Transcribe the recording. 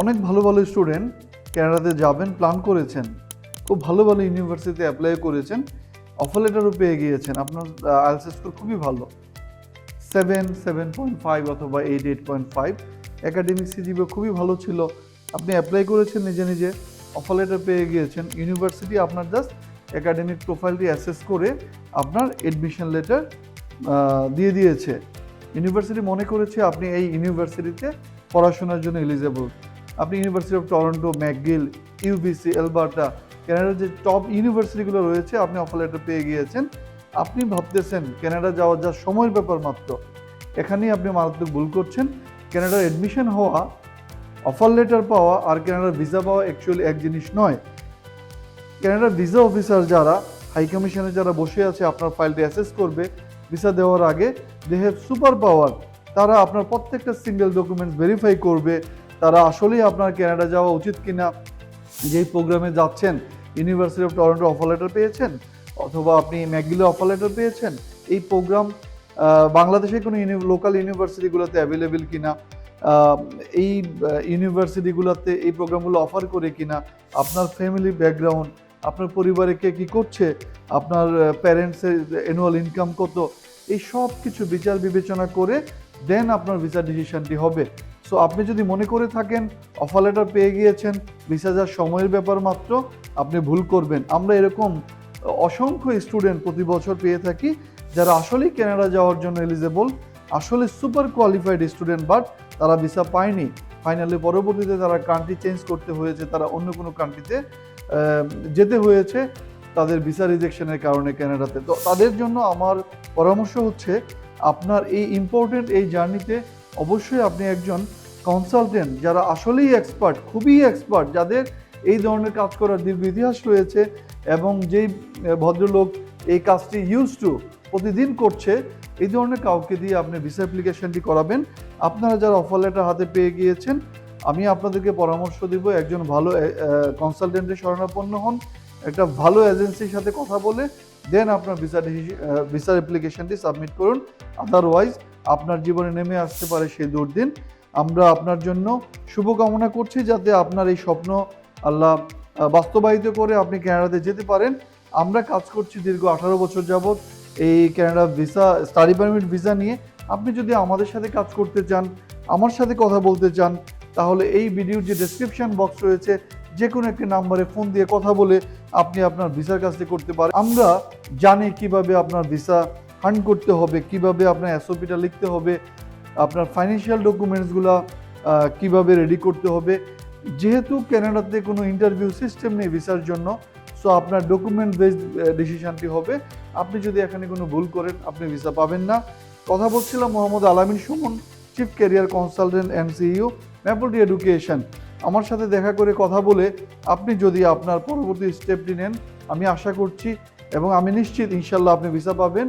অনেক ভালো ভালো স্টুডেন্ট ক্যানাডাতে যাবেন প্ল্যান করেছেন। খুব ভালো ভালো ইউনিভার্সিটিতে অ্যাপ্লাই করেছেন অফার লেটারও পেয়ে গিয়েছেন। আপনার আইএলস স্কোর খুবই ভালো। সেভেন সেভেন পয়েন্ট ফাইভ অথবা eight eight point five academic CGPA খুবই ভালো ছিল। আপনি অ্যাপ্লাই করেছেন নিজে নিজে অফার লেটার পেয়ে গিয়েছেন। ইউনিভার্সিটি আপনার জাস্ট একাডেমিক প্রোফাইলটি অ্যাসেস করে আপনার এডমিশন লেটার দিয়ে দিয়েছে। ইউনিভার্সিটি মনে করেছে আপনি এই ইউনিভার্সিটিতে পড়াশোনার জন্য এলিজেবল আপনি university of Toronto McGill UBC Alberta কানাডার যে টপ ইউনিভার্সিটিগুলো রয়েছে, আপনি অফার লেটার পেয়ে গিয়েছেন। আপনি ভাবতেছেন কানাডা যাওয়ার যা সময়ের ব্যাপার মাত্র, এখানেই আপনি মারাত্মক ভুল করছেন। কানাডার অ্যাডমিশন হওয়া অফার লেটার পাওয়া আর ক্যানাডার ভিসা পাওয়া অ্যাকচুয়ালি এক জিনিস নয়। কানাডার ভিসা অফিসার যারা হাই কমিশনে যারা বসে আছে, আপনার ফাইলটি অ্যাসেস করবে ভিসা দেওয়ার আগে দে হ্যাভ সুপার পাওয়ার তারা আপনার প্রত্যেকটা সিঙ্গেল ডকুমেন্টস ভেরিফাই করবে তারা আসলেই আপনার কানাডা যাওয়া উচিত কিনা, যেই প্রোগ্রামে যাচ্ছেন university of Toronto offer letter পেয়েছেন, অথবা আপনি ম্যাকগিলে অফার লেটার পেয়েছেন, এই প্রোগ্রাম বাংলাদেশে কোনো ইউনি লোকাল ইউনিভার্সিটিগুলোতে অ্যাভেলেবেল কিনা এই ইউনিভার্সিটিগুলোতে এই প্রোগ্রামগুলো অফার করে কিনা, আপনার ফ্যামিলি ব্যাকগ্রাউন্ড আপনার পরিবারে কে কী করছে, আপনার প্যারেন্টসের অ্যানুয়াল ইনকাম কত, এই সব কিছু বিচার বিবেচনা করে দেন আপনার ভিসা ডিসিশনটি হবে। সো আপনি যদি মনে করে থাকেন অফার লেটার পেয়ে গিয়েছেন ভিসা যার সময়ের ব্যাপার মাত্র, আপনি ভুল করবেন। আমরা এরকম অসংখ্য স্টুডেন্ট প্রতি বছর পেয়ে থাকি, যারা আসলেই কানাডা যাওয়ার জন্য এলিজেবল আসলে সুপার কোয়ালিফাইড স্টুডেন্ট বাট তারা ভিসা পায়নি। ফাইনালি পরবর্তীতে তারা কান্ট্রি চেঞ্জ করতে হয়েছে, তারা অন্য কোনো কান্ট্রিতে যেতে হয়েছে, তাদের ভিসা রিজেকশনের কারণে কানাডাতে তো। তাদের জন্য আমার পরামর্শ হচ্ছে, আপনার এই ইম্পর্টেন্ট এই জার্নিতে অবশ্যই আপনি একজন কনসালটেন্ট যারা আসলেই এক্সপার্ট খুবই এক্সপার্ট যাদের এই ধরনের কাজ করার দীর্ঘ ইতিহাস রয়েছে এবং যেই ভদ্রলোক এই কাজটি ইউজ টু প্রতিদিন করছে, এই ধরনের কাউকে দিয়ে আপনি ভিসা অ্যাপ্লিকেশনটি করাবেন। আপনারা যারা অফার লেটার হাতে পেয়ে গিয়েছেন, আমি আপনাদেরকে পরামর্শ দিব একজন ভালো কনসালটেন্টের শরণাপন্ন হন, একটা ভালো এজেন্সির সাথে কথা বলে দেন আপনার ভিসা ভিসার অ্যাপ্লিকেশনটি সাবমিট করুন। আদারওয়াইজ আপনার জীবনে নেমে আসতে পারে সেই দুর্দিন। আমরা আপনার জন্য শুভকামনা করছি যাতে আপনার এই স্বপ্ন আল্লাহ বাস্তবায়িত করে আপনি ক্যানাডাতে যেতে পারেন। আমরা কাজ করছি দীর্ঘ আঠারো বছর যাবৎ এই Canada visa, study permit visa নিয়ে। আপনি যদি আমাদের সাথে কাজ করতে চান, আমার সাথে কথা বলতে চান, তাহলে এই ভিডিওর যে ডেসক্রিপশন বক্স রয়েছে যে কোনো একটি নাম্বারে ফোন দিয়ে কথা বলে আপনি আপনার ভিসার কাজটি করতে পারেন। আমরা জানি কীভাবে আপনার ভিসা ফান্ড করতে হবে, কীভাবে আপনার এসওপিটা লিখতে হবে, আপনার ফাইন্যান্সিয়াল ডকুমেন্টসগুলো কীভাবে রেডি করতে হবে। যেহেতু ক্যানাডাতে কোনো ইন্টারভিউ সিস্টেম নেই ভিসার জন্য সো আপনার ডকুমেন্ট বেসড ডিসিশনটি হবে। আপনি যদি এখানে কোনো ভুল করেন, আপনি ভিসা পাবেন না। কথা বলছিলাম Mohammad Alamin Sumon chief career consultant and CEO ম্যাপলটি education আমার সাথে দেখা করে কথা বলে আপনি যদি আপনার পরবর্তী স্টেপটি নেন, আমি আশা করছি এবং আমি নিশ্চিত ইনশাল্লাহ আপনি ভিসা পাবেন।